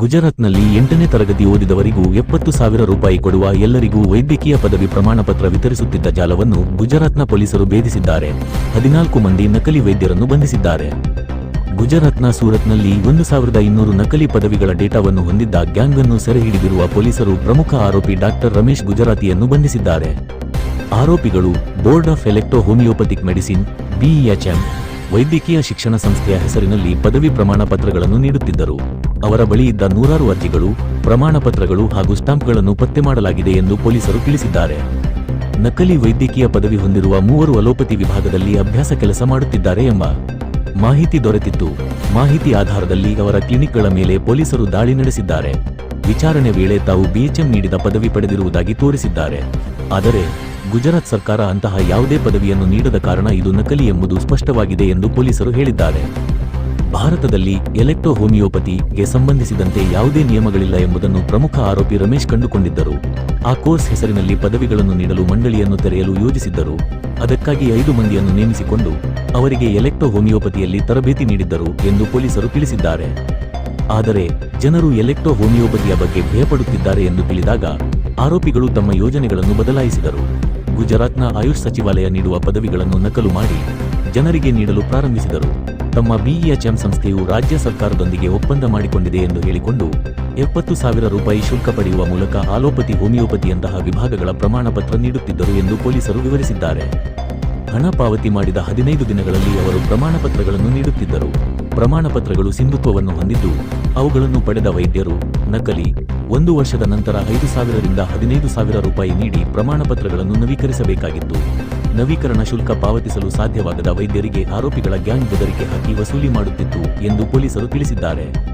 ಗುಜರಾತ್ನಲ್ಲಿ ಎಂಟನೇ ತರಗತಿ ಓದಿದವರಿಗೂ ಎಪ್ಪತ್ತು ಸಾವಿರ ರೂಪಾಯಿ ಕೊಡುವ ಎಲ್ಲರಿಗೂ ವೈದ್ಯಕೀಯ ಪದವಿ ಪ್ರಮಾಣ ಪತ್ರ ವಿತರಿಸುತ್ತಿದ್ದ ಜಾಲವನ್ನು ಗುಜರಾತ್ನ ಪೊಲೀಸರು ಭೇದಿಸಿದ್ದಾರೆ. ಹದಿನಾಲ್ಕು ಮಂದಿ ನಕಲಿ ವೈದ್ಯರನ್ನು ಬಂಧಿಸಿದ್ದಾರೆ. ಗುಜರಾತ್ನ ಸೂರತ್ನಲ್ಲಿ ಒಂದು ಸಾವಿರದ ಇನ್ನೂರು ನಕಲಿ ಪದವಿಗಳ ಡೇಟಾವನ್ನು ಹೊಂದಿದ್ದ ಗ್ಯಾಂಗ್ ಅನ್ನು ಸೆರೆ ಹಿಡಿದಿರುವ ಪೊಲೀಸರು ಪ್ರಮುಖ ಆರೋಪಿ ಡಾಕ್ಟರ್ ರಮೇಶ್ ಗುಜರಾತಿಯನ್ನು ಬಂಧಿಸಿದ್ದಾರೆ. ಆರೋಪಿಗಳು board of electro homeopathic medicine BEHM ವೈದ್ಯಕೀಯ ಶಿಕ್ಷಣ ಸಂಸ್ಥೆಯ ಹೆಸರಿನಲ್ಲಿ ಪದವಿ ಪ್ರಮಾಣ ಪತ್ರಗಳನ್ನು ನೀಡುತ್ತಿದ್ದರು. ಅವರ ಬಳಿ ಇದ್ದ ನೂರಾರು ಅರ್ಜಿಗಳು, ಪ್ರಮಾಣ ಪತ್ರಗಳು ಹಾಗೂ ಸ್ಟಾಂಪ್ಗಳನ್ನು ಪತ್ತೆ ಮಾಡಲಾಗಿದೆ ಎಂದು ಪೊಲೀಸರು ತಿಳಿಸಿದ್ದಾರೆ. ನಕಲಿ ವೈದ್ಯಕೀಯ ಪದವಿ ಹೊಂದಿರುವ ಮೂವರು ಅಲೋಪತಿ ವಿಭಾಗದಲ್ಲಿ ಅಭ್ಯಾಸ ಕೆಲಸ ಮಾಡುತ್ತಿದ್ದಾರೆ ಎಂಬ ಮಾಹಿತಿ ದೊರೆತಿತ್ತು. ಮಾಹಿತಿ ಆಧಾರದಲ್ಲಿ ಅವರ ಕ್ಲಿನಿಕ್ಗಳ ಮೇಲೆ ಪೊಲೀಸರು ದಾಳಿ ನಡೆಸಿದ್ದಾರೆ. ವಿಚಾರಣೆ ವೇಳೆ ತಾವು ಬಿಎಚ್ಎಂ ನೀಡಿದ ಪದವಿ ಪಡೆದಿರುವುದಾಗಿ ತೋರಿಸಿದ್ದಾರೆ. ಆದರೆ, ಗುಜರಾತ್ ಸರ್ಕಾರ ಅಂತಹ ಯಾವುದೇ ಪದವಿಯನ್ನು ನೀಡದ ಕಾರಣ ಇದು ನಕಲಿ ಎಂಬುದು ಸ್ಪಷ್ಟವಾಗಿದೆ ಎಂದು ಪೊಲೀಸರು ಹೇಳಿದ್ದಾರೆ. ಭಾರತದಲ್ಲಿ ಎಲೆಕ್ಟ್ರೋ ಹೋಮಿಯೋಪತಿಗೆ ಸಂಬಂಧಿಸಿದಂತೆ ಯಾವುದೇ ನಿಯಮಗಳಿಲ್ಲ ಎಂಬುದನ್ನು ಪ್ರಮುಖ ಆರೋಪಿ ರಮೇಶ್ ಕಂಡುಕೊಂಡಿದ್ದರು. ಆ ಕೋರ್ಸ್ ಹೆಸರಿನಲ್ಲಿ ಪದವಿಗಳನ್ನು ನೀಡಲು ಮಂಡಳಿಯನ್ನು ತೆರೆಯಲು ಯೋಜಿಸಿದ್ದರು. ಅದಕ್ಕಾಗಿ ಐದು ಮಂದಿಯನ್ನು ನೇಮಿಸಿಕೊಂಡು ಅವರಿಗೆ ಎಲೆಕ್ಟ್ರೋ ಹೋಮಿಯೋಪತಿಯಲ್ಲಿ ತರಬೇತಿ ನೀಡಿದ್ದರು ಎಂದು ಪೊಲೀಸರು ತಿಳಿಸಿದ್ದಾರೆ. ಆದರೆ ಜನರು ಎಲೆಕ್ಟ್ರೋ ಹೋಮಿಯೋಪತಿಯ ಬಗ್ಗೆ ಭಯಪಡುತ್ತಿದ್ದಾರೆ ಎಂದು ತಿಳಿದಾಗ ಆರೋಪಿಗಳು ತಮ್ಮ ಯೋಜನೆಗಳನ್ನು ಬದಲಾಯಿಸಿದರು. ಗುಜರಾತ್ನ ಆಯುಷ್ ಸಚಿವಾಲಯ ನೀಡುವ ಪದವಿಗಳನ್ನು ನಕಲು ಮಾಡಿ ಜನರಿಗೆ ನೀಡಲು ಪ್ರಾರಂಭಿಸಿದರು. ತಮ್ಮ ಬಿಇಎಚ್ಎಂ ಸಂಸ್ಥೆಯು ರಾಜ್ಯ ಸರ್ಕಾರದೊಂದಿಗೆ ಒಪ್ಪಂದ ಮಾಡಿಕೊಂಡಿದೆ ಎಂದು ಹೇಳಿಕೊಂಡು, ಎಪ್ಪತ್ತು ಸಾವಿರ ರೂಪಾಯಿ ಶುಲ್ಕ ಪಡೆಯುವ ಮೂಲಕ ಆಲೋಪತಿ ಹೋಮಿಯೋಪತಿಯಂತಹ ವಿಭಾಗಗಳ ಪ್ರಮಾಣ ಪತ್ರ ನೀಡುತ್ತಿದ್ದರು ಎಂದು ಪೊಲೀಸರು ವಿವರಿಸಿದ್ದಾರೆ. ಹಣ ಪಾವತಿ ಮಾಡಿದ ಹದಿನೈದು ದಿನಗಳಲ್ಲಿ ಅವರು ಪ್ರಮಾಣ ಪತ್ರಗಳನ್ನು ನೀಡುತ್ತಿದ್ದರು. ಪ್ರಮಾಣ ಪತ್ರಗಳು ಸಿಂಧುತ್ವವನ್ನು ಹೊಂದಿದ್ದು, ಅವುಗಳನ್ನು ಪಡೆದ ವೈದ್ಯರು, ನಕಲಿ, ಒಂದು ವರ್ಷದ ನಂತರ ಐದು ಸಾವಿರದಿಂದ ಹದಿನೈದು ಸಾವಿರ ರೂಪಾಯಿ ನೀಡಿ ಪ್ರಮಾಣ ಪತ್ರಗಳನ್ನು ನವೀಕರಿಸಬೇಕಾಗಿತ್ತು. ನವೀಕರಣ ಶುಲ್ಕ ಪಾವತಿಸಲು ಸಾಧ್ಯವಾಗದ ವೈದ್ಯರಿಗೆ ಆರೋಪಿಗಳ ಗ್ಯಾಂಗ್ ಬೆದರಿಕೆ ಹಾಕಿ ವಸೂಲಿ ಮಾಡುತ್ತಿತ್ತು ಎಂದು ಪೊಲೀಸರು ತಿಳಿಸಿದ್ದಾರೆ.